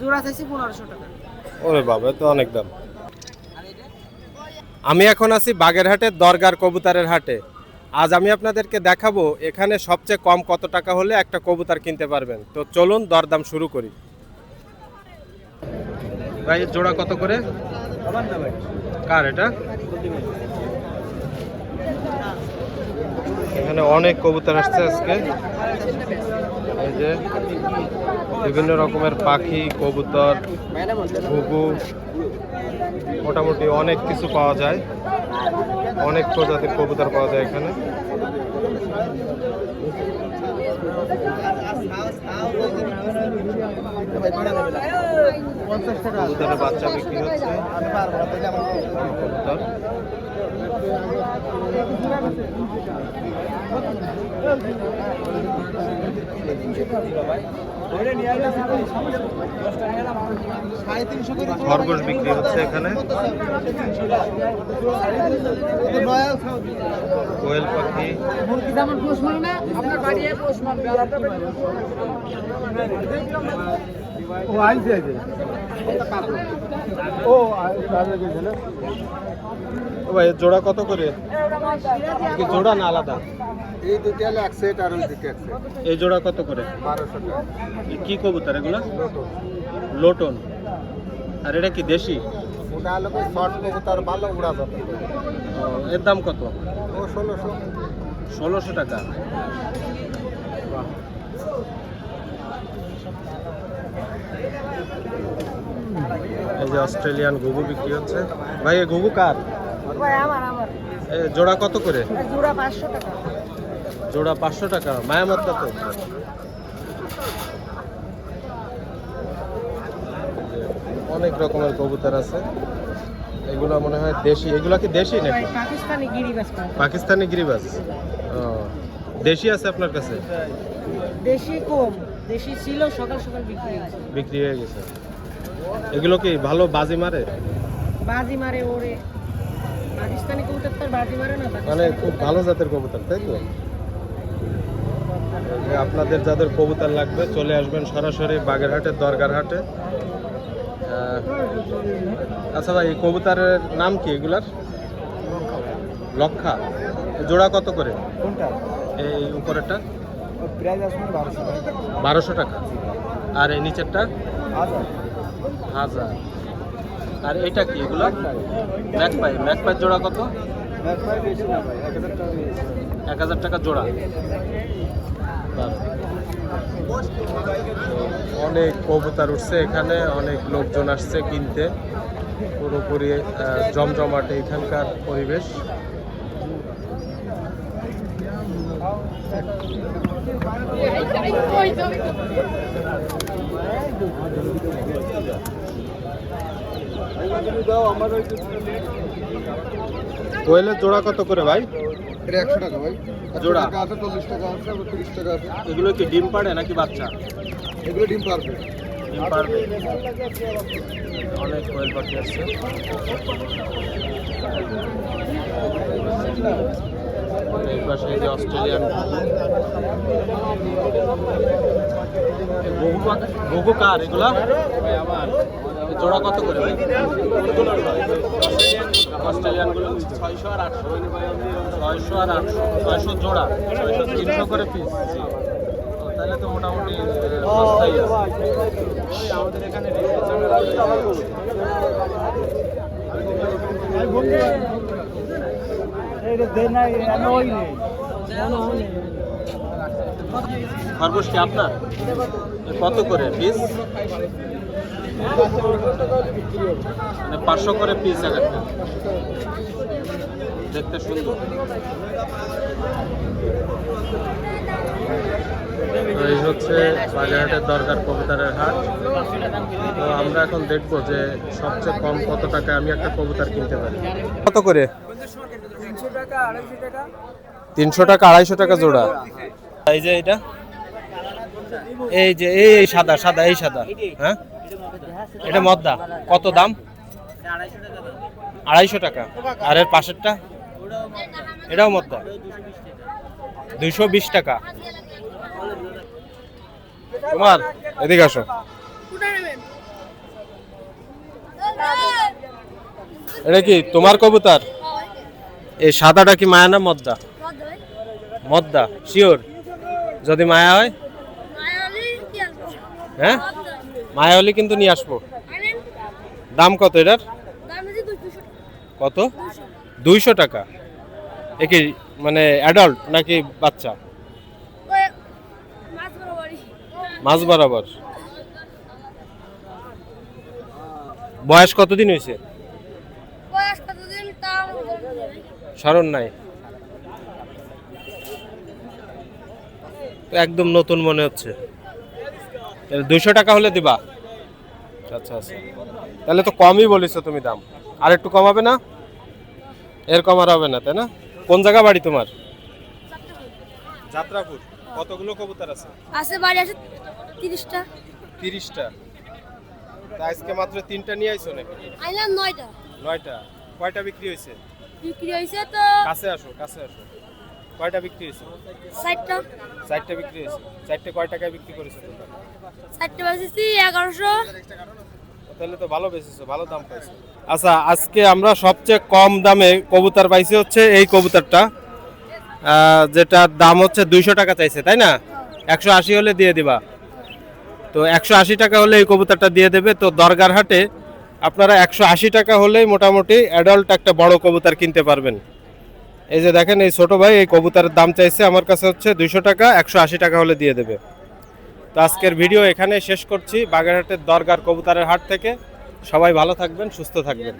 জোড়া চাইছি পনেরোশো টাকা। ওরে বাবা তো অনেক দাম। আমি এখন আছি বাগেরহাটের দরগার কবুতরের হাটে। আজ আমি আপনাদেরকে দেখাবো এখানে সবচেয়ে কম কত টাকা হলে একটা কবুতর কিনতে পারবেন। তো চলুন দরদাম শুরু করি। ভাই জোড়া কত করে? কার এটা? এখানে অনেক কবুতর আসছে আজকে। এই যে বিভিন্ন রকমের পাখি কবুতর ঘুঘু মোটামুটি অনেক কিছু পাওয়া যায়। অনেক প্রজাতির কবুতর পাওয়া যায় এখানে। কবুতরের বাচ্চা বিক্রি হচ্ছে। কবুতর। খরগোশ বিক্রি হচ্ছে এখানে। কোয়েল পাখি। আপনার বাড়ি ও ও ও ভাই জোড়া কত করে? কি জোড়া না আলাদা? এই দুটো হলো এক সেট আর ওই দুটো এক সেট এই জোড়া কত করে? বারোশো টাকা। কি কবুতর এগুলা? লোটন। আর এটা কি দেশি? ওটা হলো শর্ট কবুতর ভালো উড়া যাবে। ও, এর দাম কত? ও ষোলোশো। ষোলোশো টাকা। এই যে অস্ট্রেলিয়ান ঘুঘু বিক্রি হচ্ছে। ভাই এই ঘুঘু কার? ভাই আমার আমার। এ, জোড়া কত করে? জোড়া পাঁচশো টাকা। জোড়া পাঁচশো টাকা। মায়ামতটা তো। অনেক রকমের কবুতর আছে। এগুলো মনে হয় দেশি। এগুলো কি দেশি নাকি? পাকিস্তানি গিরিবাস পাকিস্তানি গিরিবাজ। ও দেশি আছে আপনার কাছে? দেশি কম। দেশি ছিল সকাল সকাল বিক্রি বিক্রি হয়ে গেছে। এগুলো কি ভালো বাজি মারে? বাজি মারে ওরে। পাকিস্তানি কবুতর তো বাজি মারে না মানে খুব ভালো জাতের কবুতর তাই তো? আপনাদের যাদের কবুতর লাগবে চলে আসবেন সরাসরি বাগেরহাটের দরগার হাটে আচ্ছা ভাই এই কবুতরের নাম কি এগুলার? লক্ষা। জোড়া কত করে? কোনটা? এই উপরেরটা? প্রাইস আসবে বারোশো টাকা। বারোশো টাকা। আর এই নিচেরটা? আচ্ছা হাজার। আর এটা কি এগুলো? ম্যাকপাই। ম্যাকপাই জোড়া কত? এক হাজার টাকা জোড়া। অনেক কবুতর উঠছে এখানে অনেক লোকজন আসছে কিনতে। পুরোপুরি জমজমাটে এখানকার পরিবেশ। কোয়েলের জোড়া কত করে ভাই? এটা একশো টাকা ভাই। জোড়া। টাকা আছে চল্লিশ টাকা আছে তিরিশ টাকা আছে। এগুলো কি ডিম পাড়ে নাকি বাচ্চা? এগুলো ডিম পারবে ডিম পাড়বে। অনেক কোয়েল পাখি আছে। এই পাশে যে অস্ট্রেলিয়ান ঘুঘু কার এগুলা? জোড়া কত করে ভাই? অস্ট্রেলিয়ানগুলো ছয়শো আর আটশো। ছয়শো আর আটশো। ছয়শো জোড়া। ছয়শো তিনশো করে পিস তাহলে তো মোটামুটি সস্তাই আমাদের এখানে খরগোশ কি আপনার? কত করে পিস মানে পাঁচশো করে পিস এক একটা। দেখতে সুন্দর। এই হচ্ছে বাজারহাটের দরকার কবুতরের হাট। তো আমরা এখন দেখব যে সবচেয়ে কম কত টাকায় আমি একটা কবুতর কিনতে পারি। কত করে? তিনশো টাকা আড়াইশো টাকা জোড়া। এই যে এটা? এই যে এই এই সাদা সাদা এই সাদা। হ্যাঁ? এটা মদ্দা। কত দাম? আড়াইশো টাকা। আর এর পাশেরটা? এটাও মদ্দা। দুইশো বিশ টাকা। তোমার এদিকে আসো। এটা কি তোমার কবুতর? এই সাদাটা কি মায়া না মদ্দা? মদ্দা শিওর যদি মায়া হয়? হ্যাঁ? মায়া হলে কিন্তু নিয়ে আসব। দাম কত এটার? কত? দুইশো টাকা। এ কি মানে অ্যাডাল্ট নাকি বাচ্চা? মাছ বরাবর। বয়স কতদিন হয়েছে? স্মরণ নাই। একদম নতুন মনে হচ্ছে। দুইশো টাকা হলে দিবা। আচ্ছা আচ্ছা। তাহলে তো কমই বলিছো তুমি দাম। আর একটু কমাবে না? এর কম আর হবে না তাই না? কোন জায়গা বাড়ি তোমার? যাত্রাপুর। কতগুলো কবুতর আছে? আছে বাড়ি আছে তিরিশটা। তিরিশটা। তা আজকে মাত্র তিনটা নিয়ে আইছো নাকি? আইলাম নয়টা। নয়টা। কয়টা বিক্রি হয়েছে? বিক্রি হয়েছে তো কাছে আসো কাছে আসো। কয়টা বিক্রি হয়েছে? ষাটটা চারটে বিক্রি হয়েছে। চারটে কয় টাকায় বিক্রি করেছ তোমরা? ষাটটা বেচেছি এগারোশো। তাহলে তো ভালো বেচেছো ভালো দাম পাইছো। আচ্ছা আজকে আমরা সবচেয়ে কম দামে কবুতর পাইছি হচ্ছে এই কবুতরটা। যেটার দাম হচ্ছে দুইশো টাকা চাইছে তাই না? একশো আশি হলে দিয়ে দিবা। তো একশো আশি টাকা হলে এই কবুতরটা দিয়ে দেবে। তো দরগার হাটে আপনারা একশো আশি টাকা হলেই মোটামুটি অ্যাডাল্ট একটা বড় কবুতর কিনতে পারবেন। এই যে দেখেন, এই ছোটো ভাই এই কবুতরের দাম চাইছে আমার কাছে হচ্ছে দুইশো টাকা, একশো আশি টাকা হলে দিয়ে দেবে। তো আজকের ভিডিও এখানে শেষ করছি। বাগেরহাটের দরগার কবুতরের হাট থেকে সবাই ভালো থাকবেন, সুস্থ থাকবেন।